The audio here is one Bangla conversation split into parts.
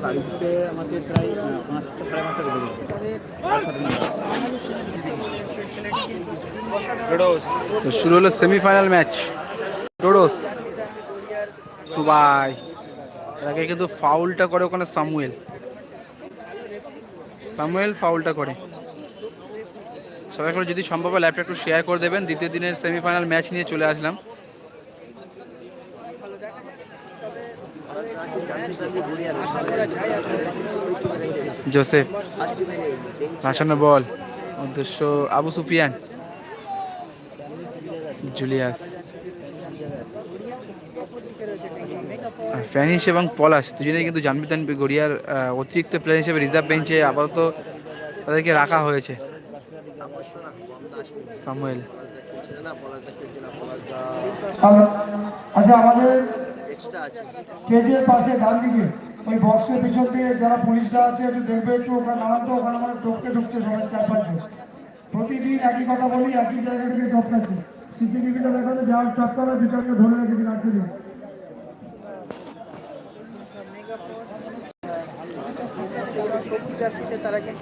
বাড়িতে আমাদের প্রায় পাঁচটা সাড়ে পাঁচটা বেজে গেছে শুরু হলো সেমিফাইনাল ম্যাচ ডোডোস এর আগে কিন্তু ফাউলটা করে ওখানে সামুয়েল। সামুয়েল ফাউলটা করে। সবাই করে যদি সম্ভব হয় ল্যাপটপ একটু শেয়ার করে দেবেন। দ্বিতীয় দিনের সেমিফাইনাল ম্যাচ নিয়ে চলে আসলাম। জোসেফ, ভাসানো বল, উদ্দেশ্য আবু সুফিয়ান, জুলিয়াস। আর ফ্যানিশ এবং পলাশ দুজনেই কিন্তু জানবিতান গড়িয়ার অতিরিক্ত প্লেয়ার হিসেবে রিজার্ভ বেঞ্চে আপাতত তাদেরকে রাখা হয়েছে। সামুয়েল। আচ্ছা আমাদের স্টেজের পাশে ডান দিকে ওই বক্সের পিছন থেকে যারা পুলিশরা আছে, একটু দেখবে একটু, ওখানে তো, ওখানে ঢুকছে সবাই চার পাঁচজন। প্রতিদিন একই কথা বলি, একই জায়গা থেকে সিসিটিভিটা দেখাতে যাওয়ার টপকাবে দুজনকে ধরে রেখে দিন আটকে দিন।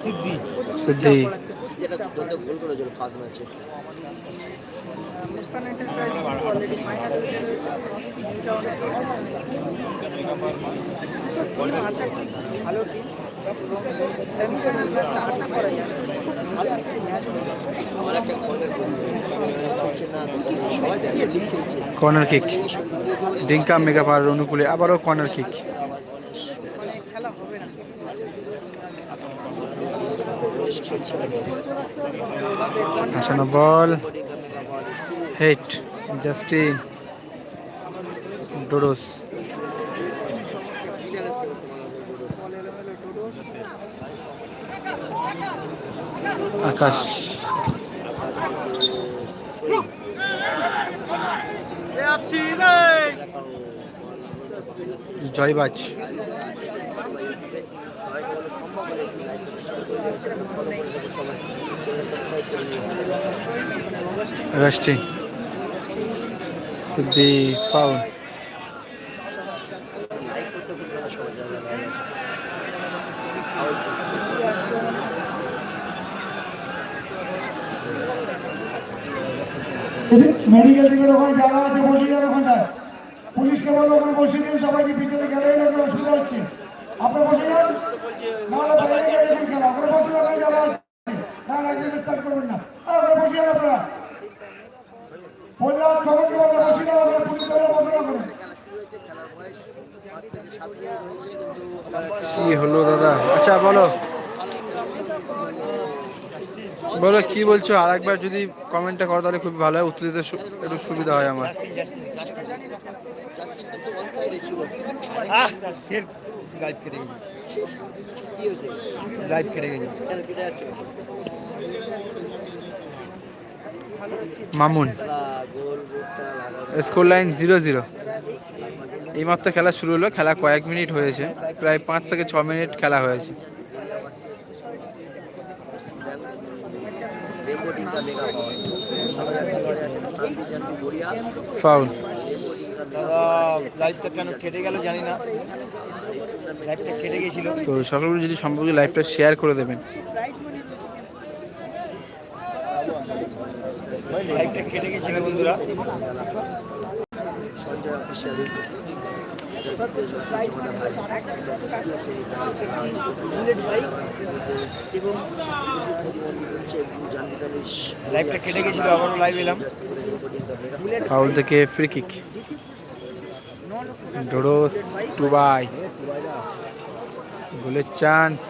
সিদ্ধি। যেটা দুটো কর্নার কিক ডিঙ্কা মেগা পাওয়ার অনুকূলে আবারও কর্নার কিক হাসানো বল। হেট জাস্টিন ডোডোস আকাশ। জয়বাজ। Resting. সিদ্ধি ফাউল মেডিকেল টিমের ওখানে যারা আছে বসে যান ওখানটায়। পুলিশকে বলো ওখানে বসে দিন সবাইকে পিছনে না কেউ অসুবিধা হচ্ছে। আপনারা বসে যান নাহলে খেলা। আপনারা বসে ওখানে যারা আছে না না স্টার্ট করবেন না। আহ, আপনারা বসে যান আপনারা। বললাম খবরকে বলল বসে না করে কি হলো দাদা? আচ্ছা বলো। বলো, কি বলছো? আর একবার যদি কমেন্টটা করো তাহলে খুব ভালো হয়। উত্তর দিতে একটু সুবিধা হয় আমার। Mamun score line zero zero এইমাত্র খেলা শুরু হলো, খেলা কয়েক মিনিট হয়েছে। প্রায় পাঁচ থেকে ছ মিনিট খেলা হয়েছে। ফাউল দাদা লাইভটা কেন কেটে গেল জানি না। লাইভটা কেটে গেছিল। তো সকলগুলো যদি সম্ভব লাইভটা শেয়ার করে দেবেন। লাইভটা কেটে গেছিল বন্ধুরা। সঞ্জয় বুলেট বাইক এবং লাইভটা কেটে গেছিল আবারও লাইভ এলাম। ফাউল থেকে ফ্রি কিক ডোডোস টুবাই গোলের চান্স